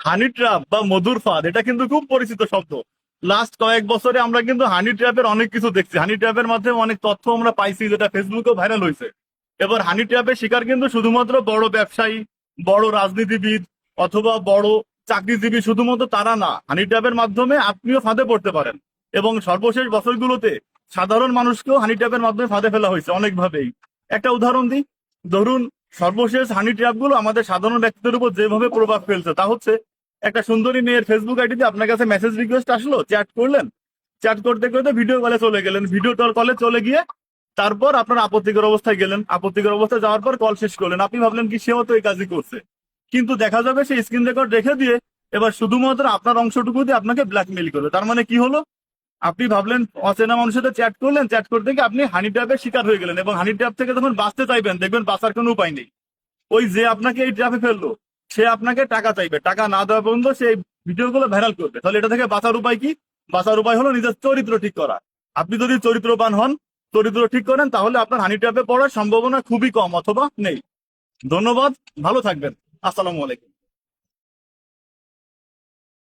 হানি trap বা মধুর ফাঁদ, এটা কিন্তু খুব পরিচিত শব্দ। লাস্ট কয়েক বছরে আমরা কিন্তু হানি ট্র্যাপের অনেক কিছু দেখছি। হানি ট্র্যাপের মাধ্যমে অনেক তথ্য আমরা পাইছি যেটা ফেসবুকে ভাইরাল হয়েছে। এবার হানি ট্র্যাপের শিকার কিন্তু শুধুমাত্র বড় ব্যবসায়ী, বড় রাজনীতিবিদ অথবা বড় চাকরিজীবী শুধুমাত্র তারা না, হানি ট্র্যাপের মাধ্যমে আপনিও ফাঁদে পড়তে পারেন। এবং সর্বশেষ বছরগুলোতে সাধারণ মানুষকেও হানি ট্র্যাপের মাধ্যমে ফাঁদে ফেলা হয়েছে অনেকভাবেই। একটা উদাহরণ দিই। ধরুন, সর্বশেষ হানি ট্র্যাপগুলো আমাদের সাধারণ ব্যক্তিদের উপর যেভাবে প্রভাব ফেলছে, তা হচ্ছে একটা সুন্দরী মেয়ের ফেসবুক আইডিতে আপনার কাছে মেসেজ রিকোয়েস্ট আসলো চ্যাট করলেন। চ্যাট করতে করতে ভিডিও কলে চলে গেলেন। ভিডিও টল কলে চলে গিয়ে তারপর আপনার আপত্তিকর অবস্থায় গেলেন। আপত্তিকর অবস্থায় যাওয়ার পর কল শেষ করলেন। আপনি ভাবলেন কি, সেও তো এই কাজই করছে। কিন্তু দেখা যাবে সেই স্ক্রিন রেকর্ড রেখে দিয়ে এবার শুধুমাত্র আপনার অংশটুকু দিয়ে আপনাকে ব্ল্যাকমেইল করবে তার মানে কি হলো? আপনি ভাবলেন, অচেনা মানুষের সাথে চ্যাট করলেন। চ্যাট করতে গিয়ে আপনি হানি ট্র্যাপের শিকার হয়ে গেলেন এবং হানি ট্র্যাপ থেকে যখন বাঁচতে চাইবেন, দেখবেন বাঁচার কোনো উপায় নেই। ওই যে আপনাকে এই ট্র্যাপে ফেলল সে আপনাকে টাকা চাইবে। টাকা না দেওয়া পর্যন্ত সে ভিডিও গুলো ভাইরাল করবে। তাহলে এটা থেকে বাঁচার উপায় কি? বাঁচার উপায় হলো নিজের চরিত্র ঠিক করা। আপনি যদি চরিত্রবান হন, চরিত্র ঠিক করেন, তাহলে আপনার হানি ট্যাপে পড়ার সম্ভাবনা খুবই কম অথবা নেই। ধন্যবাদ, ভালো থাকবেন। আসসালামু আলাইকুম।